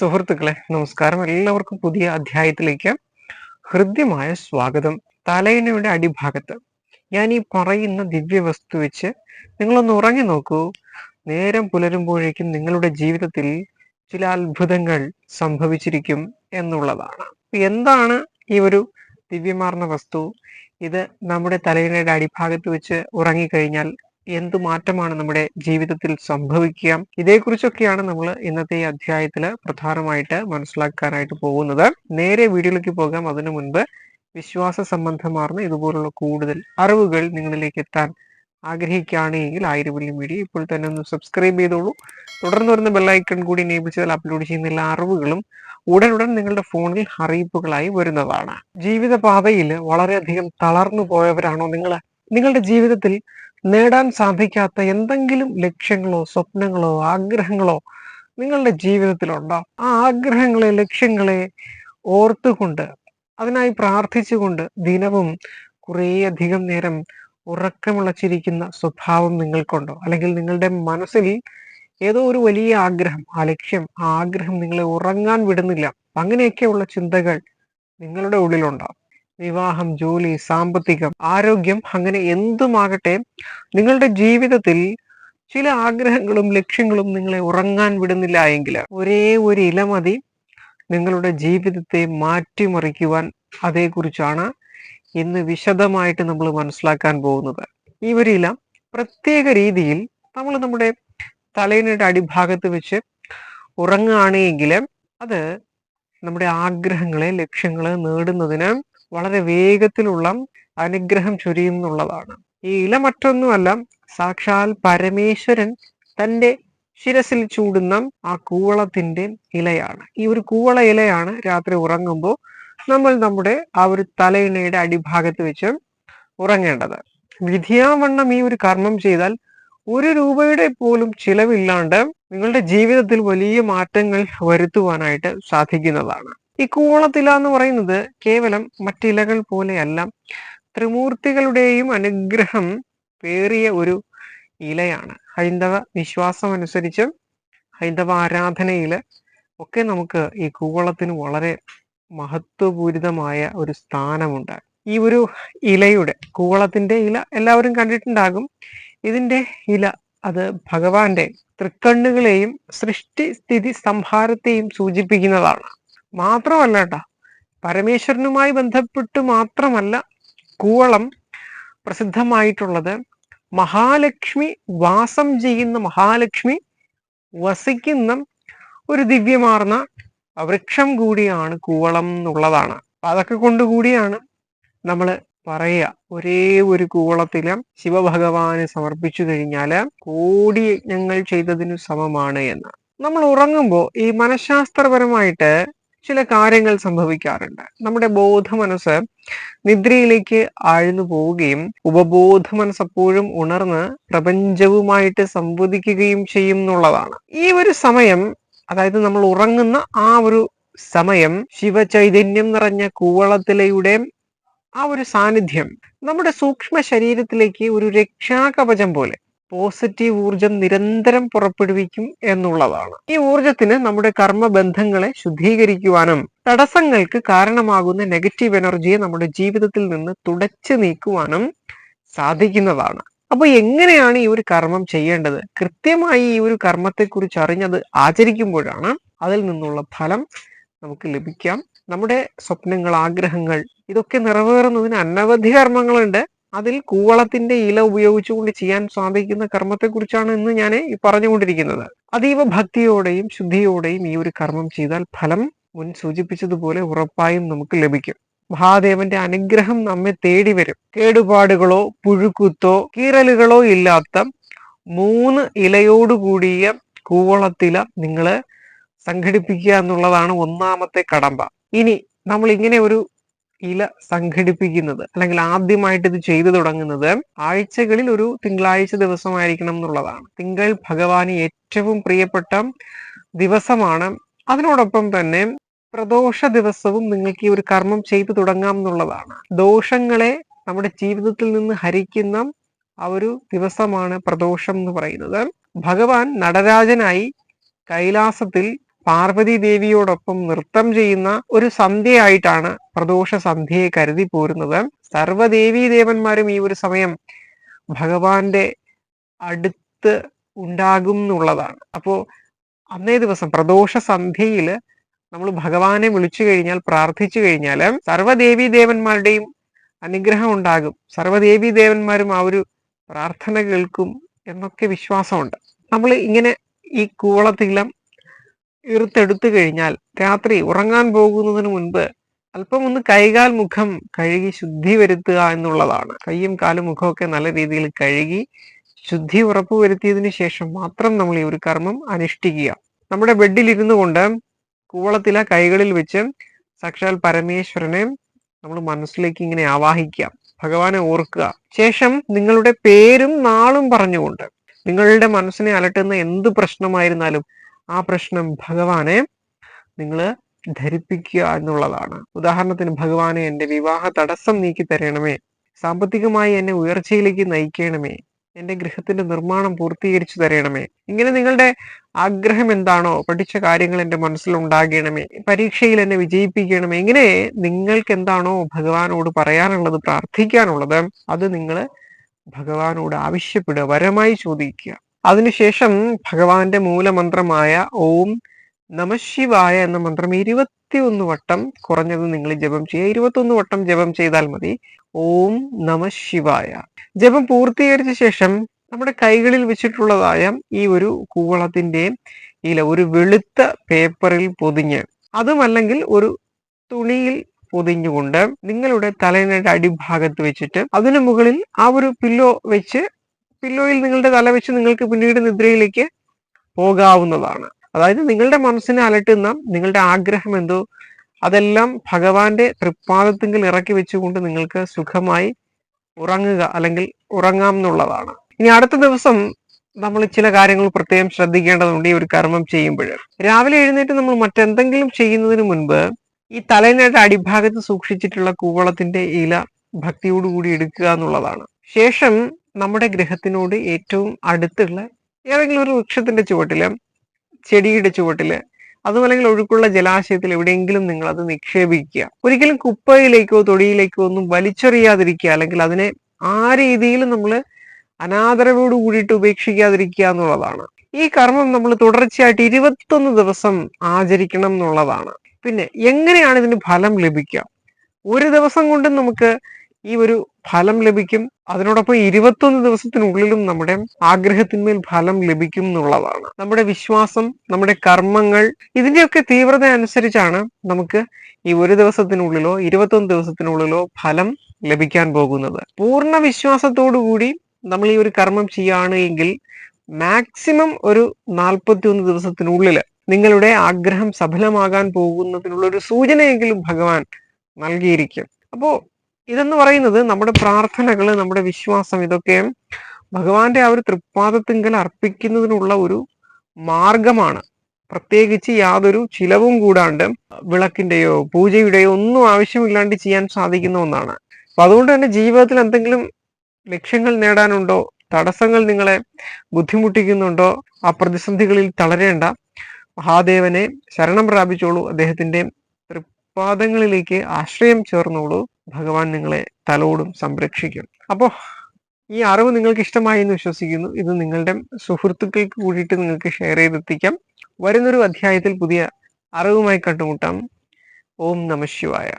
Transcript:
സുഹൃത്തുക്കളെ നമസ്കാരം. എല്ലാവർക്കും പുതിയ അധ്യായത്തിലേക്ക് ഹൃദ്യമായ സ്വാഗതം. തലയിണയുടെ അടിഭാഗത്ത് ഞാൻ ഈ പറയുന്ന ദിവ്യവസ്തു വെച്ച് നിങ്ങളൊന്ന് ഉറങ്ങി നോക്കൂ. നേരം പുലരുമ്പോഴേക്കും നിങ്ങളുടെ ജീവിതത്തിൽ ചില അത്ഭുതങ്ങൾ സംഭവിച്ചിരിക്കും എന്നുള്ളതാണ്. എന്താണ് ഈ ഒരു ദിവ്യമാർന്ന വസ്തു? ഇത് നമ്മുടെ തലയിണയുടെ അടിഭാഗത്ത് വെച്ച് ഉറങ്ങിക്കഴിഞ്ഞാൽ എന്തു മാറ്റമാണ് നമ്മുടെ ജീവിതത്തിൽ സംഭവിക്കുക? ഇതേക്കുറിച്ചൊക്കെയാണ് നമ്മൾ ഇന്നത്തെ ഈ അധ്യായത്തിൽ പ്രധാനമായിട്ട് മനസ്സിലാക്കാനായിട്ട് പോകുന്നത്. നേരെ വീഡിയോയിലേക്ക് പോകാം. അതിനു മുൻപ് വിശ്വാസ സംബന്ധമാർന്ന ഇതുപോലുള്ള കൂടുതൽ അറിവുകൾ നിങ്ങളിലേക്ക് എത്താൻ ആഗ്രഹിക്കുകയാണെങ്കിൽ ആയിരം വലിയ വീഡിയോ ഇപ്പോൾ തന്നെ ഒന്ന് സബ്സ്ക്രൈബ് ചെയ്തോളൂ. തുടർന്ന് വരുന്ന ബെല്ലൈക്കൺ കൂടി എനേബിൾ ചെയ്താൽ അപ്ലോഡ് ചെയ്യുന്ന എല്ലാ അറിവുകളും ഉടനുടൻ നിങ്ങളുടെ ഫോണിൽ അറിയിപ്പുകളായി വരുന്നതാണ്. ജീവിതപാതയിൽ വളരെയധികം തളർന്നു പോയവരാണോ നിങ്ങൾ? നിങ്ങളുടെ ജീവിതത്തിൽ നേടാൻ സാധിക്കാത്ത എന്തെങ്കിലും ലക്ഷ്യങ്ങളോ സ്വപ്നങ്ങളോ ആഗ്രഹങ്ങളോ നിങ്ങളുടെ ജീവിതത്തിലുണ്ടോ? ആ ആഗ്രഹങ്ങളെ ലക്ഷ്യങ്ങളെ ഓർത്തുകൊണ്ട് അതിനായി പ്രാർത്ഥിച്ചുകൊണ്ട് ദിനവും കുറേയധികം നേരം ഉറക്കമുളച്ചിരിക്കുന്ന സ്വഭാവം നിങ്ങൾക്കുണ്ടോ? അല്ലെങ്കിൽ നിങ്ങളുടെ മനസ്സിൽ ഏതോ ഒരു വലിയ ആഗ്രഹം ആ ലക്ഷ്യം ആ ആഗ്രഹം നിങ്ങളെ ഉറങ്ങാൻ വിടുന്നില്ല. അങ്ങനെയൊക്കെയുള്ള ചിന്തകൾ നിങ്ങളുടെ ഉള്ളിലുണ്ടാവും വിവാഹം ജോലി സാമ്പത്തികം ആരോഗ്യം അങ്ങനെ എന്തുമാകട്ടെ നിങ്ങളുടെ ജീവിതത്തിൽ ചില ആഗ്രഹങ്ങളും ലക്ഷ്യങ്ങളും നിങ്ങളെ ഉറങ്ങാൻ വിടുന്നില്ല എങ്കിൽ ഒരേ ഒരു ഇല മതി നിങ്ങളുടെ ജീവിതത്തെ മാറ്റിമറിക്കുവാൻ അതേക്കുറിച്ചാണ് ഇന്ന് വിശദമായിട്ട് നമ്മൾ മനസ്സിലാക്കാൻ പോകുന്നത്. ഈ ഒരു ഇല പ്രത്യേക രീതിയിൽ നമ്മൾ നമ്മുടെ തലയിനയുടെ അടിഭാഗത്ത് വെച്ച് ഉറങ്ങുകയാണെങ്കിൽ അത് നമ്മുടെ ആഗ്രഹങ്ങളെ ലക്ഷ്യങ്ങളെ നേടുന്നതിന് വളരെ വേഗത്തിലുള്ള അനുഗ്രഹം ചൊരിയുന്നുള്ളതാണ്. ഈ ഇല മറ്റൊന്നുമല്ല സാക്ഷാൽ പരമേശ്വരൻ തന്റെ ശിരസിൽ ചൂടുന്ന ആ കൂവളത്തിന്റെ ഇലയാണ്. ഈ ഒരു കൂവള ഇലയാണ് രാത്രി ഉറങ്ങുമ്പോൾ നമ്മൾ നമ്മുടെ ആ ഒരു തലയിണയുടെ അടിഭാഗത്ത് വെച്ച് ഉറങ്ങേണ്ടത്. വിധിയാവണ്ണം ഈ ഒരു കർമ്മം ചെയ്താൽ ഒരു രൂപയുടെ പോലും ചിലവില്ലാണ്ട് നിങ്ങളുടെ ജീവിതത്തിൽ വലിയ മാറ്റങ്ങൾ വരുത്തുവാനായിട്ട് സാധിക്കുന്നതാണ്. ഈ കൂവളത്തില എന്ന് പറയുന്നത് കേവലം മറ്റിലകൾ പോലെയല്ല. ത്രിമൂർത്തികളുടെയും അനുഗ്രഹം പേറിയ ഒരു ഇലയാണ്. ഹൈന്ദവ വിശ്വാസം അനുസരിച്ച് ഹൈന്ദവ ആരാധനയിൽ ഒക്കെ നമുക്ക് ഈ കൂവളത്തിന് വളരെ മഹത്വപൂരിതമായ ഒരു സ്ഥാനമുണ്ട്. ഈ ഒരു ഇലയുടെ കൂവളത്തിന്റെ ഇല എല്ലാവരും കണ്ടിട്ടുണ്ടാകും. ഇതിന്റെ ഇല അത് ഭഗവാന്റെ തൃക്കണ്ണുകളെയും സൃഷ്ടി സ്ഥിതി സംഹാരത്തെയും സൂചിപ്പിക്കുന്നതാണ്. മാത്രമല്ല കേട്ടാ പരമേശ്വരനുമായി ബന്ധപ്പെട്ട് മാത്രമല്ല കൂവളം പ്രസിദ്ധമായിട്ടുള്ളത്. മഹാലക്ഷ്മി വാസം ചെയ്യുന്ന മഹാലക്ഷ്മി വസിക്കുന്ന ഒരു ദിവ്യമാർന്ന വൃക്ഷം കൂടിയാണ് കൂവളം എന്നുള്ളതാണ്. അതൊക്കെ കൊണ്ടുകൂടിയാണ് നമ്മൾ പറയുക. ഒരേ ഒരു കൂവളത്തിൽ ശിവഭഗവാന് സമർപ്പിച്ചു കഴിഞ്ഞാൽ കോടി യജ്ഞങ്ങൾ ചെയ്തതിനു സമമാണ് എന്ന്. നമ്മൾ ഉറങ്ങുമ്പോൾ ഈ മനഃശാസ്ത്രപരമായിട്ട് ചില കാര്യങ്ങൾ സംഭവിക്കാറുണ്ട്. നമ്മുടെ ബോധ മനസ്സ് നിദ്രയിലേക്ക് ആഴ്ന്നു പോവുകയും ഉപബോധ മനസ്സ് എപ്പോഴും ഉണർന്ന് പ്രപഞ്ചവുമായിട്ട് സംവദിക്കുകയും ചെയ്യും എന്നുള്ളതാണ്. ഈ ഒരു സമയം അതായത് നമ്മൾ ഉറങ്ങുന്ന ആ ഒരു സമയം ശിവചൈതന്യം നിറഞ്ഞ കൂവളത്തിലയുടെ ആ ഒരു സാന്നിധ്യം നമ്മുടെ സൂക്ഷ്മ ശരീരത്തിലേക്ക് ഒരു രക്ഷാകവചം പോലെ പോസിറ്റീവ് ഊർജം നിരന്തരം പുറപ്പെടുവിക്കും എന്നുള്ളതാണ്. ഈ ഊർജത്തിന് നമ്മുടെ കർമ്മബന്ധങ്ങളെ ശുദ്ധീകരിക്കുവാനും തടസ്സങ്ങൾക്ക് കാരണമാകുന്ന നെഗറ്റീവ് എനർജിയെ നമ്മുടെ ജീവിതത്തിൽ നിന്ന് തുടച്ചു നീക്കുവാനും സാധിക്കുന്നതാണ്. അപ്പൊ എങ്ങനെയാണ് ഈ ഒരു കർമ്മം ചെയ്യേണ്ടത്? കൃത്യമായി ഈ ഒരു കർമ്മത്തെക്കുറിച്ച് അറിഞ്ഞത് ആചരിക്കുമ്പോഴാണ് അതിൽ നിന്നുള്ള ഫലം നമുക്ക് ലഭിക്കാം. നമ്മുടെ സ്വപ്നങ്ങൾ ആഗ്രഹങ്ങൾ ഇതൊക്കെ നിറവേറുന്നതിന് അനവധി കർമ്മങ്ങളുണ്ട്. അതിൽ കൂവളത്തിന്റെ ഇല ഉപയോഗിച്ചുകൊണ്ട് ചെയ്യാൻ സാധിക്കുന്ന കർമ്മത്തെക്കുറിച്ചാണ് ഇന്ന് ഞാൻ ഈ പറഞ്ഞുകൊണ്ടിരിക്കുന്നത്. അതീവ ഭക്തിയോടെയും ശുദ്ധിയോടെയും ഈ ഒരു കർമ്മം ചെയ്താൽ ഫലം മുൻ സൂചിപ്പിച്ചതുപോലെ ഉറപ്പായും നമുക്ക് ലഭിക്കും. മഹാദേവന്റെ അനുഗ്രഹം നമ്മെ തേടി വരും. കേടുപാടുകളോ പുഴുക്കുത്തോ കീറലുകളോ ഇല്ലാത്ത മൂന്ന് ഇലയോടുകൂടിയ കൂവളത്തില നിങ്ങൾ സംഘടിപ്പിക്കുക എന്നുള്ളതാണ് ഒന്നാമത്തെ കടമ്പ. ഇനി നമ്മൾ ഇങ്ങനെ ഒരു ഇല സംഘടിപ്പിക്കുന്നത് അല്ലെങ്കിൽ ആദ്യമായിട്ട് ഇത് ചെയ്തു തുടങ്ങുന്നത് ആഴ്ചകളിൽ ഒരു തിങ്കളാഴ്ച ദിവസമായിരിക്കണം എന്നുള്ളതാണ്. തിങ്കൾ ഭഗവാന് ഏറ്റവും പ്രിയപ്പെട്ട ദിവസമാണ്. അതിനോടൊപ്പം തന്നെ പ്രദോഷ ദിവസവും നിങ്ങൾക്ക് ഈ ഒരു കർമ്മം ചെയ്തു തുടങ്ങാം എന്നുള്ളതാണ്. ദോഷങ്ങളെ നമ്മുടെ ജീവിതത്തിൽ നിന്ന് ഹരിക്കുന്ന ആ ഒരു ദിവസമാണ് പ്രദോഷം എന്ന് പറയുന്നത്. ഭഗവാൻ നടരാജനായി കൈലാസത്തിൽ പാർവതി ദേവിയോടൊപ്പം നൃത്തം ചെയ്യുന്ന ഒരു സന്ധ്യയായിട്ടാണ് പ്രദോഷ സന്ധ്യയെ കരുതി പോരുന്നത്. സർവദേവീ ദേവന്മാരും ഈ ഒരു സമയം ഭഗവാന്റെ അടുത്ത് ഉണ്ടാകും എന്നുള്ളതാണ് അപ്പോ അന്നേ ദിവസം പ്രദോഷ സന്ധ്യയിൽ നമ്മൾ ഭഗവാനെ വിളിച്ചു കഴിഞ്ഞാൽ പ്രാർത്ഥിച്ചു കഴിഞ്ഞാൽ സർവദേവീ ദേവന്മാരുടെയും അനുഗ്രഹം ഉണ്ടാകും. സർവദേവീ ദേവന്മാരും ആ ഒരു പ്രാർത്ഥന കേൾക്കും എന്നൊക്കെ വിശ്വാസമുണ്ട്. നമ്മൾ ഇങ്ങനെ ഈ കൂളത്തിലം ഇറുത്തെടുത്തു കഴിഞ്ഞാൽ രാത്രി ഉറങ്ങാൻ പോകുന്നതിന് മുൻപ് അല്പം ഒന്ന് കൈകാൽ മുഖം കഴുകി ശുദ്ധി വരുത്തുക എന്നുള്ളതാണ്. കൈയും കാലും മുഖമൊക്കെ നല്ല രീതിയിൽ കഴുകി ശുദ്ധി ഉറപ്പുവരുത്തിയതിനു ശേഷം മാത്രം നമ്മൾ ഈ ഒരു കർമ്മം അനുഷ്ഠിക്കുക. നമ്മുടെ ബെഡിൽ ഇരുന്നു കൊണ്ട് കൂവളത്തില കൈകളിൽ വെച്ച് സാക്ഷാൽ പരമേശ്വരനെ നമ്മൾ മനസ്സിലേക്ക് ഇങ്ങനെ ആവാഹിക്കുക. ഭഗവാനെ ഓർക്കുക. ശേഷം നിങ്ങളുടെ പേരും നാളും പറഞ്ഞുകൊണ്ട് നിങ്ങളുടെ മനസ്സിനെ അലട്ടുന്ന എന്ത് പ്രശ്നമായിരുന്നാലും ആ പ്രശ്നം ഭഗവാനെ നിങ്ങൾ ധരിപ്പിക്കുക എന്നുള്ളതാണ്. ഉദാഹരണത്തിന് ഭഗവാനെ എന്റെ വിവാഹ തടസ്സം നീക്കി തരണമേ. സാമ്പത്തികമായി എന്നെ ഉയർച്ചയിലേക്ക് നയിക്കണമേ. എന്റെ ഗൃഹത്തിന്റെ നിർമ്മാണം പൂർത്തീകരിച്ചു തരണമേ. ഇങ്ങനെ നിങ്ങളുടെ ആഗ്രഹം എന്താണോ പഠിച്ച കാര്യങ്ങൾ എന്റെ മനസ്സിൽ ഉണ്ടാകണമേ പരീക്ഷയിൽ എന്നെ വിജയിപ്പിക്കണമേ ഇങ്ങനെ നിങ്ങൾക്ക് എന്താണോ ഭഗവാനോട് പറയാനുള്ളത് പ്രാർത്ഥിക്കാനുള്ളത് അത് നിങ്ങൾ ഭഗവാനോട് ആവശ്യപ്പെടുക വരമായി ചോദിക്കുക. അതിനുശേഷം ഭഗവാന്റെ മൂലമന്ത്രമായ ഓം നമശിവായ എന്ന മന്ത്രം ഇരുപത്തിയൊന്ന് വട്ടം കുറഞ്ഞത് നിങ്ങൾ ജപം ചെയ്യുക. ഇരുപത്തൊന്ന് വട്ടം ജപം ചെയ്താൽ മതി. ഓം നമശിവായ ജപം പൂർത്തീകരിച്ച ശേഷം നമ്മുടെ കൈകളിൽ വെച്ചിട്ടുള്ളതായ ഈ ഒരു കൂവളത്തിന്റെ ഇല ഒരു വെളുത്ത പേപ്പറിൽ പൊതിഞ്ഞ് അതുമല്ലെങ്കിൽ ഒരു തുണിയിൽ പൊതിഞ്ഞുകൊണ്ട് നിങ്ങളുടെ തലയുടെ അടിഭാഗത്ത് വെച്ചിട്ട് അതിനു മുകളിൽ ആ ഒരു പില്ലോ വെച്ച് പില്ലോയിൽ നിങ്ങളുടെ തല വെച്ച് നിങ്ങൾക്ക് പിന്നീട് നിദ്രയിലേക്ക് പോകാവുന്നതാണ്. അതായത് നിങ്ങളുടെ മനസ്സിനെ അലട്ടുന്ന നിങ്ങളുടെ ആഗ്രഹം എന്തോ അതെല്ലാം ഭഗവാന്റെ തൃപ്പാദത്തിങ്കിൽ ഇറക്കി വെച്ചുകൊണ്ട് നിങ്ങൾക്ക് സുഖമായി ഉറങ്ങുക അല്ലെങ്കിൽ ഉറങ്ങാം എന്നുള്ളതാണ്. ഇനി അടുത്ത ദിവസം നമ്മൾ ചില കാര്യങ്ങൾ പ്രത്യേകം ശ്രദ്ധിക്കേണ്ടതുണ്ട് ഈ ഒരു കർമ്മം ചെയ്യുമ്പോൾ. രാവിലെ എഴുന്നേറ്റ് നമ്മൾ മറ്റെന്തെങ്കിലും ചെയ്യുന്നതിന് മുൻപ് ഈ തലേനായിട്ട് അടിഭാഗത്ത് സൂക്ഷിച്ചിട്ടുള്ള കൂവളത്തിന്റെ ഇല ഭക്തിയോടുകൂടി എടുക്കുക എന്നുള്ളതാണ്. ശേഷം നമ്മുടെ ഗ്രഹത്തിനോട് ഏറ്റവും അടുത്തുള്ള ഏതെങ്കിലും ഒരു വൃക്ഷത്തിന്റെ ചുവട്ടിൽ ചെടിയുടെ ചുവട്ടിൽ അതുമല്ലെങ്കിൽ ഒഴുക്കുള്ള ജലാശയത്തിൽ എവിടെയെങ്കിലും നിങ്ങൾ അത് നിക്ഷേപിക്കുക. ഒരിക്കലും കുപ്പയിലേക്കോ തൊടിയിലേക്കോ ഒന്നും വലിച്ചെറിയാതിരിക്കുക. അല്ലെങ്കിൽ അതിനെ ആ രീതിയിൽ നമ്മൾ അനാദരവോട് കൂടിയിട്ട് ഉപേക്ഷിക്കാതിരിക്കുക എന്നുള്ളതാണ്. ഈ കർമ്മം നമ്മൾ തുടർച്ചയായിട്ട് ഇരുപത്തൊന്ന് ദിവസം ആചരിക്കണം എന്നുള്ളതാണ്. പിന്നെ എങ്ങനെയാണ് ഇതിന് ഫലം ലഭിക്കുക? ഒരു ദിവസം കൊണ്ട് നമുക്ക് ഈ ഒരു ഫലം ലഭിക്കും. അതിനോടൊപ്പം ഇരുപത്തൊന്ന് ദിവസത്തിനുള്ളിലും നമ്മുടെ ആഗ്രഹത്തിന്മേൽ ഫലം ലഭിക്കും എന്നുള്ളതാണ്. നമ്മുടെ വിശ്വാസം നമ്മുടെ കർമ്മങ്ങൾ ഇതിന്റെയൊക്കെ തീവ്രത അനുസരിച്ചാണ് നമുക്ക് ഈ ഒരു ദിവസത്തിനുള്ളിലോ ഇരുപത്തൊന്ന് ദിവസത്തിനുള്ളിലോ ഫലം ലഭിക്കാൻ പോകുന്നത്. പൂർണ വിശ്വാസത്തോടു കൂടി നമ്മൾ ഈ ഒരു കർമ്മം ചെയ്യുകയാണ് എങ്കിൽ മാക്സിമം ഒരു നാൽപ്പത്തി ഒന്ന് ദിവസത്തിനുള്ളിൽ നിങ്ങളുടെ ആഗ്രഹം സഫലമാകാൻ പോകുന്നതിനുള്ള ഒരു സൂചനയെങ്കിലും ഭഗവാൻ നൽകിയിരിക്കും. അപ്പോ ഇതെന്ന് പറയുന്നത് നമ്മുടെ പ്രാർത്ഥനകൾ നമ്മുടെ വിശ്വാസം ഇതൊക്കെ ഭഗവാന്റെ ആ ഒരു തൃപ്പാദത്തിങ്കൽ അർപ്പിക്കുന്നതിനുള്ള ഒരു മാർഗമാണ്. പ്രത്യേകിച്ച് യാതൊരു ചിലവും കൂടാണ്ട് വിളക്കിന്റെയോ പൂജയുടെയോ ഒന്നും ആവശ്യമില്ലാണ്ട് ചെയ്യാൻ സാധിക്കുന്ന ഒന്നാണ്. അപ്പൊ അതുകൊണ്ട് തന്നെ ജീവിതത്തിൽ എന്തെങ്കിലും ലക്ഷ്യങ്ങൾ നേടാനുണ്ടോ? തടസ്സങ്ങൾ നിങ്ങളെ ബുദ്ധിമുട്ടിക്കുന്നുണ്ടോ? ആ പ്രതിസന്ധികളിൽ തളരേണ്ട. മഹാദേവനെ ശരണം പ്രാപിച്ചോളൂ. അദ്ദേഹത്തിന്റെ തൃപ്പാദങ്ങളിലേക്ക് ആശ്രയം ചേർന്നോളൂ. ഭഗവാൻ നിങ്ങളെ തലോടും സംരക്ഷിക്കും. അപ്പോൾ ഈ അറിവ് നിങ്ങൾക്ക് ഇഷ്ടമായി എന്ന് വിശ്വസിക്കുന്നു. ഇത് നിങ്ങളുടെ സുഹൃത്തുക്കൾക്ക് കൂടിയിട്ട് നിങ്ങൾക്ക് ഷെയർ ചെയ്തെത്തിക്കാം. വരുന്നൊരു അധ്യായത്തിൽ പുതിയ അറിവുമായി കണ്ടുമുട്ടാം. ഓം നമ ശിവായ.